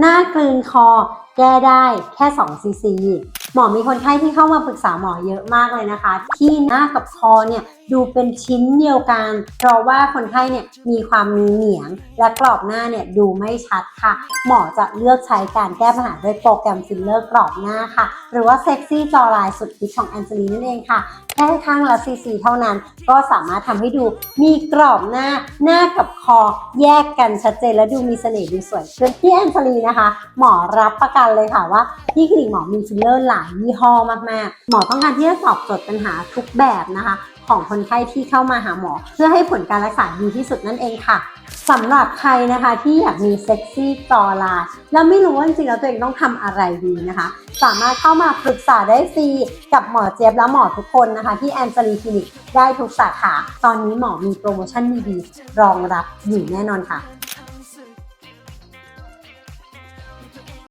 หน้ากลืนคอ แก้ได้แค่2ซีซี หมอมีคนไข้ที่เข้ามาปรึกษาหมอเยอะมากเลยนะคะ ที่หน้ากับคอเนี่ยดูเป็นชิ้นเดียวกัน เพราะว่าคนไข้เนี่ยมีความมีเหนียง และกรอบหน้าเนี่ยดูไม่ชัดค่ะ หมอจะเลือกใช้การแก้ปัญหาด้วยโปรแกรมฟิลเลอร์กรอบหน้าค่ะ หรือว่าเซ็กซี่จอลน์สุดฮิตของแอนเจลีนั่นเองค่ะแค่ข้างละซีซีเท่านั้น ก็สามารถทำให้ดูมีกรอบหน้าหน้ากับคอแยกกันชัดเจนและดูมีเสน่ห์ดูสวยขึ้นที่แอนเจลีนะคะ หมอรับประกันเลยค่ะว่าที่คลินิกหมอมีฟิลเลอร์หลายยี่ห้อมากๆ หมอต้องการที่จะตอบโจทย์ปัญหาทุกแบบนะคะ ของคนไข้ที่เข้ามาหาหมอ เพื่อให้ผลการรักษาดีที่สุดนั่นเองค่ะสำหรับใครนะคะที่อยากมีเซ็กซี่จอลายแล้วไม่รู้ว่าจริงๆแล้วตัวเองต้องทำอะไรดีนะคะ สามารถเข้ามาปรึกษาได้ฟรีกับหมอเจี๊ยบและหมอทุกคนนะคะ ที่แอนเจลีคลินิกได้ทุกสาขา ตอนนี้หมอมีโปรโมชั่นดีๆรองรับอยู่แน่นอนค่ะ